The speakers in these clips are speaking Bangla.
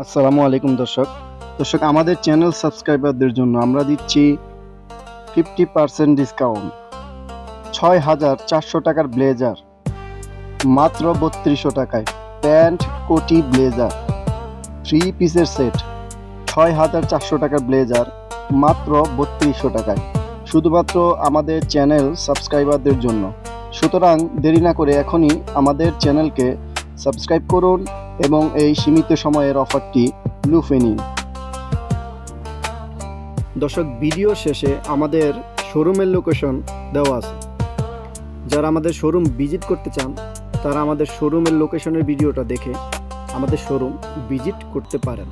আসসালামু আলাইকুম দর্শক। দর্শক, আমাদের চ্যানেল সাবস্ক্রাইবারদের জন্য আমরা দিচ্ছি ফিফটি পার্সেন্ট ডিসকাউন্ট। ছয় হাজার চারশো টাকার ব্লেজার। মাত্র বত্রিশশো টাকায় প্যান্ট, কোটি, ব্লেজার। থ্রি পিসের সেট। ছয় হাজার চারশো টাকার ব্লেজার। মাত্র বত্রিশশো টাকায়। শুধুমাত্র আমাদের চ্যানেল সাবস্ক্রাইবারদের জন্য। সুতরাং দেরি না করে এখনই আমাদের চ্যানেলকে সাবস্ক্রাইব করুন এবং এই সীমিত সময়ের অফারটি লুফে নিন। দর্শক, ভিডিও শেষে আমাদের শোরুমের লোকেশন দেওয়া আছে। যারা আমাদের শোরুম ভিজিট করতে চান, তারা আমাদের শোরুমের লোকেশনের ভিডিওটা দেখে আমাদের শোরুম ভিজিট করতে পারেন।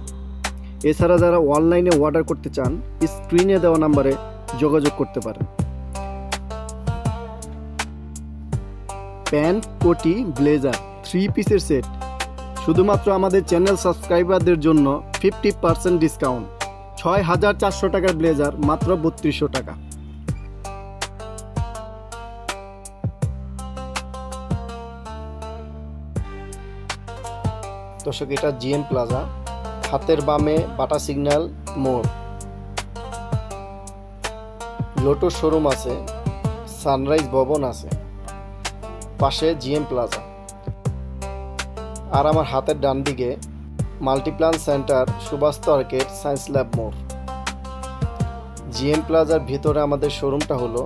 এছাড়া যারা অনলাইনে অর্ডার করতে চান, স্ক্রিনে দেওয়া নাম্বারে যোগাযোগ করতে পারেন। প্যান্ট, কোটি, ব্লেজার, থ্রি পিসের সেট শুধুমাত্র আমাদের চ্যানেল সাবস্ক্রাইবারদের জন্য ফিফটি পার্সেন্ট ডিসকাউন্ট। ছয় হাজার চারশো টাকার ব্লেজার মাত্র বত্রিশশো টাকা। দর্শক, এটা জিএম প্লাজা। হাতের বামে বাটা সিগন্যাল, মোড়। লোটো শোরুম আছে, সানরাইজ ভবন আছে। পাশে জিএম প্লাজা। আর আমার হাতের ডান দিকে Multiplan Center Subhash market Science Lab মোড়। জিএম প্লাজার ভিতরে আমাদের শোরুমটা হলো।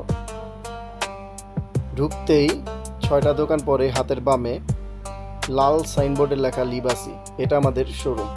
ঢুকতেই ছয়টা দোকান পরে হাতের বামে লাল সাইনবোর্ডে লেখা লিবাসি, এটা আমাদের শোরুম।